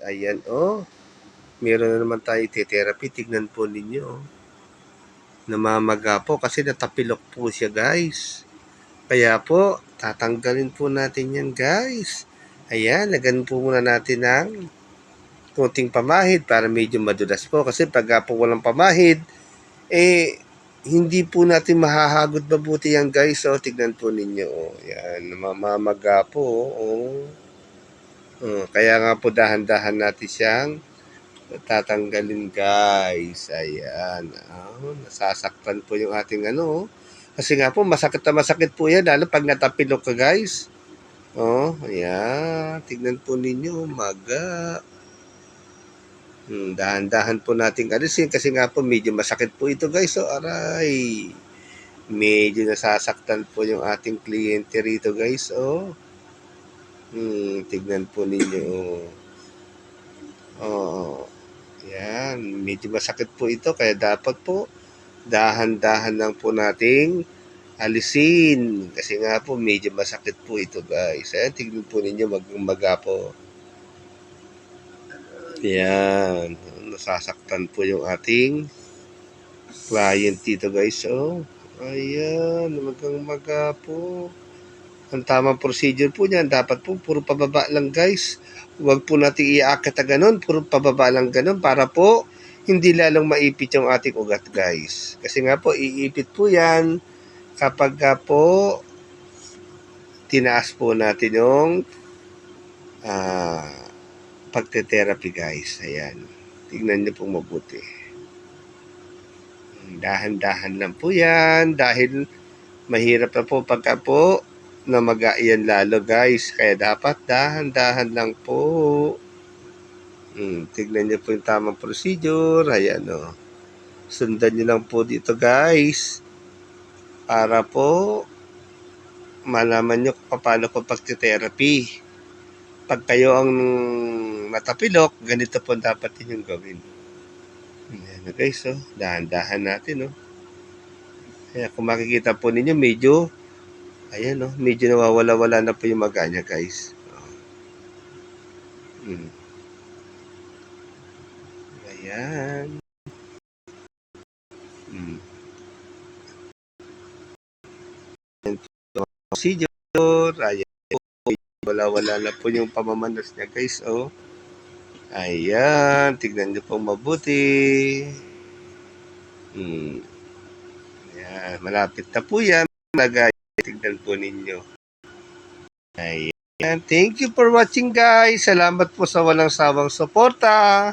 Ayan, oh. Meron na naman tayo therapy. Tignan po ninyo. oh. Namamaga po kasi natapilok po siya, guys. Kaya po, tatanggalin po natin yan, guys. Ayan, lagan po muna natin ng kunting pamahid para medyo madulas po. Kasi pag po walang pamahid, eh, hindi po natin mahahagod mabuti yan, guys. So, tignan po ninyo. Oh. Yan, namamaga po. Oh. Oh, kaya nga po dahan-dahan natin siyang tatanggalin guys. Ayan. Oh, nasasaktan po yung ating ano. oh. Kasi nga po masakit na masakit po yan lalo pag natapilok ka guys. Oh, ayan. Tignan po ninyo. Maga. Hmm, dahan-dahan po nating alisin kasi nga po medyo masakit po ito guys. So, aray. Medyo nasasaktan po yung ating kliyente rito guys. Oh. Hmm, tignan po ninyo. Oh. Yan, medyo masakit po ito kaya dapat po dahan-dahan lang po nating alisin. Kasi nga po medyo masakit po ito guys. Ayan, tignan po ninyo magmaga po. Yan, nasasaktan po yung ating client dito guys. Oh, ayan, magang maga po. Ang tamang procedure po niyan, dapat po puro pababa lang guys. Huwag po natin iaakit na ganun, puro pababa lang ganun para po hindi lalong maipit yung ating ugat guys. Kasi nga po, iipit po yan kapag nga po tinaas po natin yung ah pagte-therapy guys. Ayan. Tingnan niyo po mabuti. Dahan-dahan lang po yan dahil mahirap na po pagka po namaga yan lalo guys. Kaya dapat dahan-dahan lang po. Hmm, tignan niyo po yung tamang procedure. Ayan o. Sundan niyo lang po dito guys. Para po malaman kung paano po pagte-therapy. Pag kayo ang natapilok, ganito po dapat inyong gawin. Ayan o guys, oh. dahan-dahan natin. Oh. Kaya kung makikita po ninyo, medyo Ayan, no? Medyo nawawala-wala na po yung maga niya, guys. Oh. Hmm. Ayan. Hmm. Procedure. Ayan. Wala-wala na po yung pamamanas niya, guys. Oh. Ayan. Tignan niyo po mabuti. Hmm. Ayan. Malapit na po yan. Nagay. Tignan po ninyo. Ayan. Thank you for watching guys. Salamat po sa walang sawang suporta.